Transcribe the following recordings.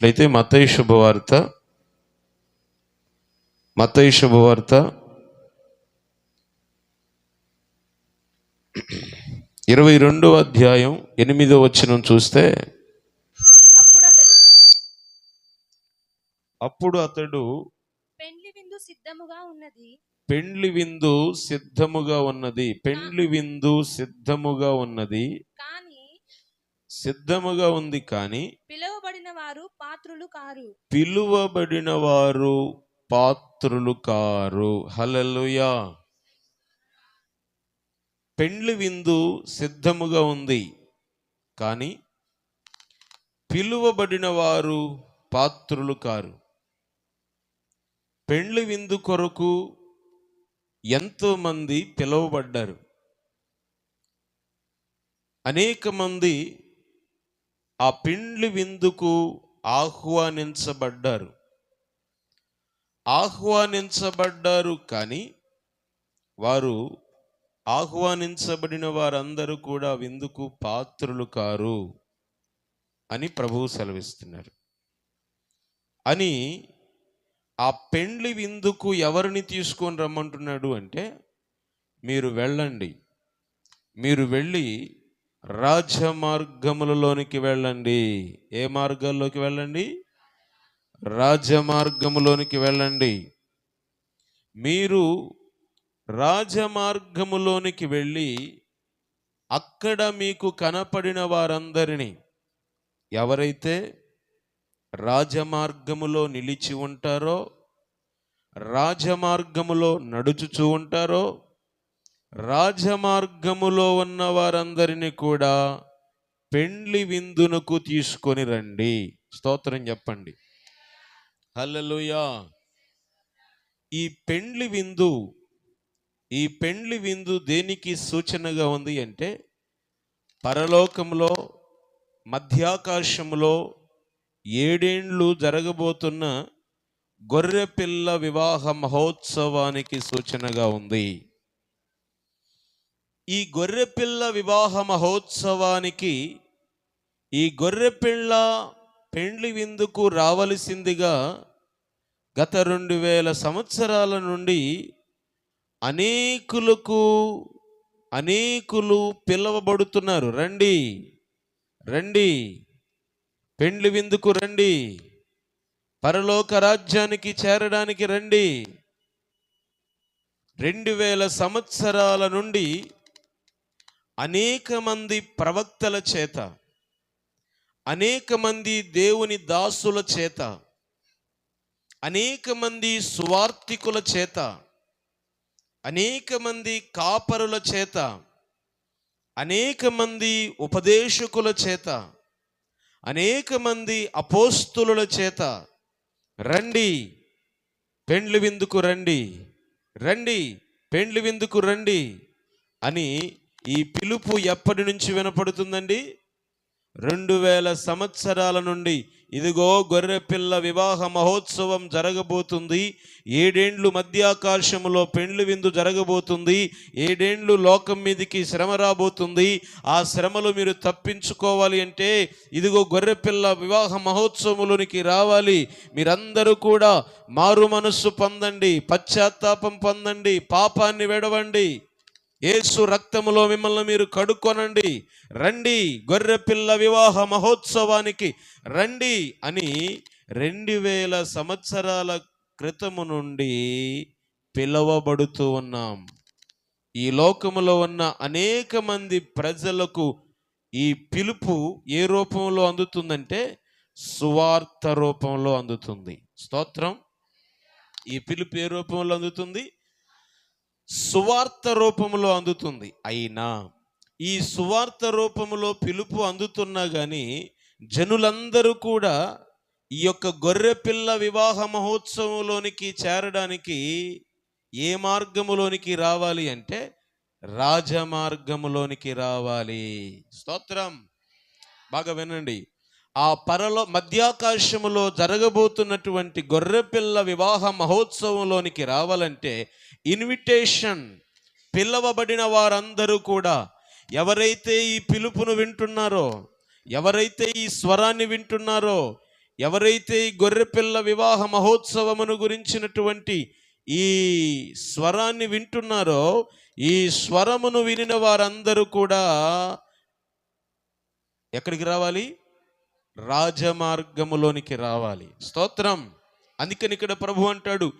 అయితే మతయి శుభవార్త మతయి శుభవార్త ఇరవై రెండో అధ్యాయం ఎనిమిదో వచనం చూస్తే అప్పుడు అతడు అప్పుడు అతడు పెండ్లి విందు సిద్ధముగా ఉన్నది. పెండ్లి విందు సిద్ధముగా ఉన్నది పెండ్లి విందు సిద్ధముగా ఉన్నది. కాని సిద్ధముగా ఉంది కానీ పిలువబడిన వారు పాత్రులు కారు. పిలువబడిన వారు పాత్రులు కారు. హల్లెలూయా. పెండ్లి విందు సిద్ధముగా ఉంది కానీ పిలువబడిన వారు పాత్రులు కారు. పెండ్లి విందు కొరకు ఎంతో మంది పిలువబడ్డారు. అనేక మంది ఆ పెండ్లి విందుకు ఆహ్వానించబడ్డారు. ఆహ్వానించబడ్డారు కానీ వారు ఆహ్వానించబడిన వారందరూ కూడా విందుకు పాత్రులు కారు అని ప్రభువు సెలవిస్తున్నారు. అని ఆ పెండ్లి విందుకు ఎవరిని తీసుకొని రమ్మంటున్నాడు అంటే మీరు వెళ్ళండి. మీరు వెళ్ళి రాజమార్గములలోనికి వెళ్ళండి. ఏ మార్గాల్లోకి వెళ్ళండి? రాజమార్గములోనికి వెళ్ళండి. మీరు రాజమార్గములోనికి వెళ్ళి అక్కడ మీకు కనపడిన వారందరినీ ఎవరైతే రాజమార్గములో నిలిచి ఉంటారో రాజమార్గములో నడుచుచూ ఉంటారో రాజమార్గములో ఉన్న వారందరినీ కూడా పెండ్లి విందునకు తీసుకొని రండి. స్తోత్రం చెప్పండి. హల్లలుయా. ఈ పెండ్లి విందు ఈ పెండ్లి విందు దేనికి సూచనగా ఉంది అంటే పరలోకంలో మధ్యాకాశంలో ఏడేండ్లు జరగబోతున్న గొర్రెపిల్ల వివాహ మహోత్సవానికి సూచనగా ఉంది. ఈ గొర్రెపిల్ల వివాహ మహోత్సవానికి ఈ గొర్రెపిల్ల పెండ్లి విందుకు రావలసిందిగా గత రెండు వేల సంవత్సరాల నుండి అనేకులకు అనేకులు పిలవబడుతున్నారు. రండి రండి పెండ్లి విందుకు రండి పరలోక రాజ్యానికి చేరడానికి రండి. రెండు వేల సంవత్సరాల నుండి అనేక మంది ప్రవక్తల చేత అనేక మంది దేవుని దాసుల చేత అనేక మంది సువార్థికుల చేత అనేక మంది కాపరుల చేత అనేక మంది ఉపదేశకుల చేత అనేక మంది అపోస్తుల చేత రండి పెండ్లు విందుకు రండి రండి పెండ్లు విందుకు రండి అని ఈ పిలుపు ఎప్పటి నుంచి వినపడుతుందండి? రెండు వేల సంవత్సరాల నుండి ఇదిగో గొర్రెపిల్ల వివాహ మహోత్సవం జరగబోతుంది. ఏడేండ్లు మధ్యాకాశములో పెండ్లి విందు జరగబోతుంది. ఏడేండ్లు లోకం మీదికి శ్రమ రాబోతుంది. ఆ శ్రమలు మీరు తప్పించుకోవాలి అంటే ఇదిగో గొర్రెపిల్ల వివాహ మహోత్సవంలోనికి రావాలి. మీరందరూ కూడా మారు మనస్సు పొందండి పశ్చాత్తాపం పొందండి పాపాన్ని విడవండి. ఏసు రక్తములో మిమ్మల్ని మీరు కడుక్కొనండి. రండి గొర్రెపిల్ల వివాహ మహోత్సవానికి రండి అని రెండు వేల సంవత్సరాల క్రితము నుండి పిలువబడుతూ ఉన్నాం. ఈ లోకములో ఉన్న అనేక మంది ప్రజలకు ఈ పిలుపు ఏ రూపంలో అందుతుందంటే సువార్త రూపంలో అందుతుంది. స్తోత్రం. ఈ పిలుపు ఏ రూపంలో అందుతుంది? సువార్త రూపంలో అందుతుంది. అయినా ఈ సువార్త రూపంలో పిలుపు అందుతున్నా కానీ జనులందరూ కూడా ఈ యొక్క గొర్రెపిల్ల వివాహ మహోత్సవంలోనికి చేరడానికి ఏ మార్గములోనికి రావాలి అంటే రాజమార్గములోనికి రావాలి. స్తోత్రం. బాగా వినండి. ఆ పరలో మధ్యాకాశములో జరగబోతున్నటువంటి గొర్రెపిల్ల వివాహ మహోత్సవంలోనికి రావాలంటే ఇన్విటేషన్ పిలవబడిన వారందరూ కూడా ఎవరైతే ఈ పిలుపును వింటున్నారో ఎవరైతే ఈ స్వరాన్ని వింటున్నారో ఎవరైతే ఈ గొర్రెపిల్ల వివాహ మహోత్సవమును గురించినటువంటి ఈ స్వరాన్ని వింటున్నారో ఈ స్వరమును వినిన వారందరూ కూడా ఎక్కడికి రావాలి? రాజమార్గములోనికి రావాలి. స్తోత్రం. అందుకని ఇక్కడ ప్రభు అంటాడు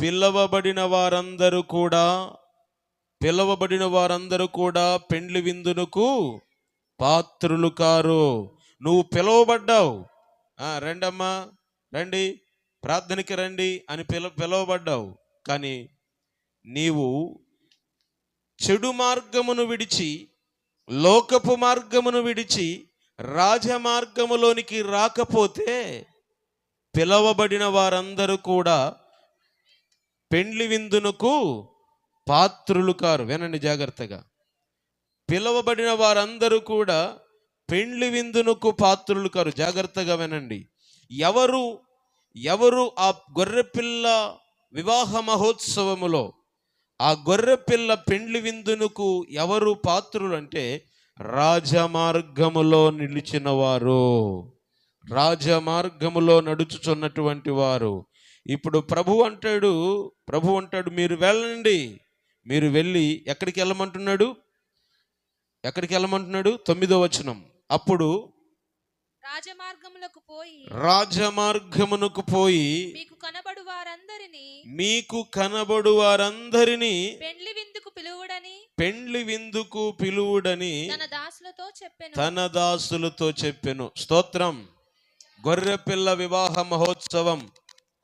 పిలవబడిన వారందరూ కూడా పిలవబడిన వారందరూ కూడా పెండ్లి విందునకు పాత్రులు కారు. నువ్వు పిలువబడ్డావు. రండమ్మా రండి ప్రార్థనకి రండి అని పిల పిలువబడ్డావు. కానీ నీవు చెడు మార్గమును విడిచి లోకపు మార్గమును విడిచి రాజమార్గములోనికి రాకపోతే పిలవబడిన వారందరూ కూడా పెండ్లి విందునకు పాత్రులు కారు. వినండి జాగ్రత్తగా. పిలవబడిన వారందరూ కూడా పెండ్లి విందునకు పాత్రులు కారు. జాగ్రత్తగా వినండి. ఎవరు ఎవరు ఆ గొర్రెపిల్ల వివాహ మహోత్సవములో ఆ గొర్రెపిల్ల పెండ్లి విందునకు ఎవరు పాత్రులు అంటే రాజమార్గములో నిలిచిన వారు రాజమార్గములో నడుచుచున్నటువంటి వారు. ఇప్పుడు ప్రభు అంటాడు ప్రభు అంటాడు మీరు వెళ్ళండి. మీరు వెళ్ళి ఎక్కడికి వెళ్ళమంటున్నాడు? ఎక్కడికి వెళ్ళమంటున్నాడు? తొమ్మిదో వచనం. అప్పుడు రాజమార్గములకు పోయి రాజమార్గమునకు పోయి మీకు కనబడు వారందరినీ మీకు కనబడు వారందరినీ పెండ్లి విందుకు పిలువుడని పెండ్లి విందుకు పిలువుడని తన దాసులతో చెప్పెను. తన దాసులతో చెప్పెను. స్తోత్రం. గొర్రెపిల్ల వివాహ మహోత్సవం.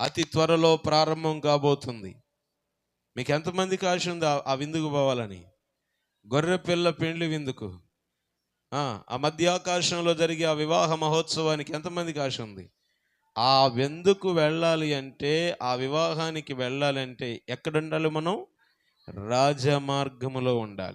అతి త్వరలో ప్రారంభం కాబోతుంది. మీకు ఎంతమందికి ఆశ ఉంది ఆ- విందుకు పోవాలని? గొర్రె పిల్ల పెండ్లి విందుకు. ఆ మధ్య మధ్యాకాశంలో జరిగే ఆ వివాహ మహోత్సవానికి ఎంతమందికి ఆశ ఉంది? ఆ విందుకు వెళ్ళాలి అంటే ఆ వివాహానికి వెళ్ళాలి అంటే ఎక్కడ ఉండాలి మనం? రాజమార్గములో ఉండాలి.